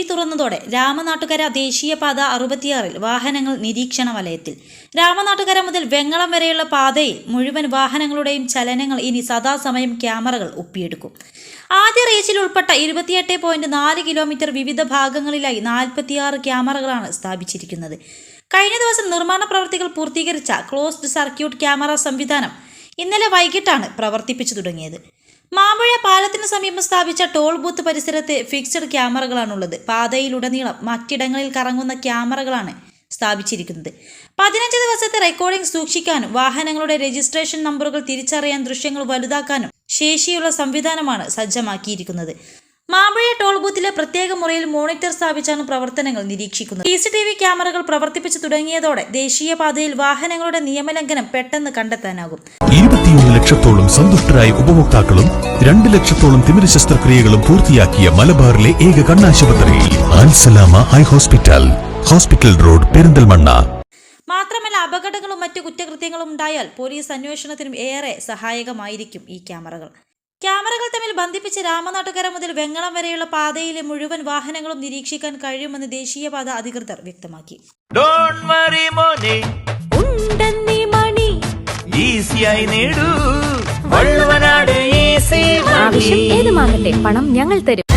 വഴി തുറന്നതോടെ രാമനാട്ടുകര ദേശീയപാത അറുപത്തിയാറിൽ വാഹനങ്ങൾ നിരീക്ഷണ വലയത്തിൽ രാമനാട്ടുകര മുതൽ വെങ്ങളം വരെയുള്ള പാതയിൽ മുഴുവൻ വാഹനങ്ങളുടെയും ചലനങ്ങൾ ഇനി സദാസമയം ക്യാമറകൾ ഒപ്പിയെടുക്കും. ആദ്യ റേസിൽ ഉൾപ്പെട്ട ഇരുപത്തിയെട്ട് പോയിന്റ് നാല് കിലോമീറ്റർ വിവിധ ഭാഗങ്ങളിലായി നാൽപ്പത്തിയാറ് ക്യാമറകളാണ് സ്ഥാപിച്ചിരിക്കുന്നത്. കഴിഞ്ഞ ദിവസം നിർമ്മാണ പ്രവൃത്തികൾ പൂർത്തീകരിച്ച ക്ലോസ്ഡ് സർക്യൂട്ട് ക്യാമറ സംവിധാനം ഇന്നലെ വൈകിട്ടാണ് പ്രവർത്തിപ്പിച്ചു തുടങ്ങിയത്. മാമ്പഴ പാലത്തിന് സമീപം സ്ഥാപിച്ച ടോൾ ബൂത്ത് പരിസരത്ത് ഫിക്സഡ് ക്യാമറകളാണുള്ളത്. പാതയിലുടനീളം മറ്റിടങ്ങളിൽ കറങ്ങുന്ന ക്യാമറകളാണ് സ്ഥാപിച്ചിരിക്കുന്നത്. പതിനഞ്ച് ദിവസത്തെ റെക്കോർഡിംഗ് സൂക്ഷിക്കാനും വാഹനങ്ങളുടെ രജിസ്ട്രേഷൻ നമ്പറുകൾ തിരിച്ചറിയാൻ ദൃശ്യങ്ങൾ വലുതാക്കാനും ശേഷിയുള്ള സംവിധാനമാണ് സജ്ജമാക്കിയിരിക്കുന്നത്. മാമ്പഴ ടോൾ ബൂത്തിലെ പ്രത്യേക മുറിയിൽ മോണിറ്റർ സ്ഥാപിച്ചാണ് പ്രവർത്തനങ്ങൾ നിരീക്ഷിക്കുന്നത്. സി സി ടി വി ക്യാമറകൾ പ്രവർത്തിപ്പിച്ചു തുടങ്ങിയതോടെ ദേശീയപാതയിൽ വാഹനങ്ങളുടെ നിയമലംഘനം പെട്ടെന്ന് കണ്ടെത്താനാകും. ഇരുപത്തിയൊന്ന് ലക്ഷത്തോളം സന്തുഷ്ടരായ ഉപഭോക്താക്കളും രണ്ട് ലക്ഷത്തോളം തിമിര ശസ്ത്രക്രിയകളും പൂർത്തിയാക്കിയ മലബാറിലെ ഏക കണ്ണാശുപത്രി Ansalama high hospital hospital road Perinthalmanna. മാത്രമല്ല അപകടങ്ങളും മറ്റു കുറ്റകൃത്യങ്ങളും ഉണ്ടായാൽ പോലീസ് അന്വേഷണത്തിനും ഏറെ സഹായകമായിരിക്കും ഈ ക്യാമറകൾ. ക്യാമറകൾ തമ്മിൽ ബന്ധിപ്പിച്ച് രാമനാട്ടുകര മുതൽ വെങ്ങളം വരെയുള്ള പാതയിലെ മുഴുവൻ വാഹനങ്ങളും നിരീക്ഷിക്കാൻ കഴിയുമെന്ന് ദേശീയപാത അധികൃതർ വ്യക്തമാക്കി. ഏത് വറി മോനെ. ഉണ്ടെന്നീ മണി. ഈസിയായി നേടൂ. വള്ളുവനാട് ഈസി ആവശ്യം ഏതുമാകട്ടെ പണം ഞങ്ങൾ തരും.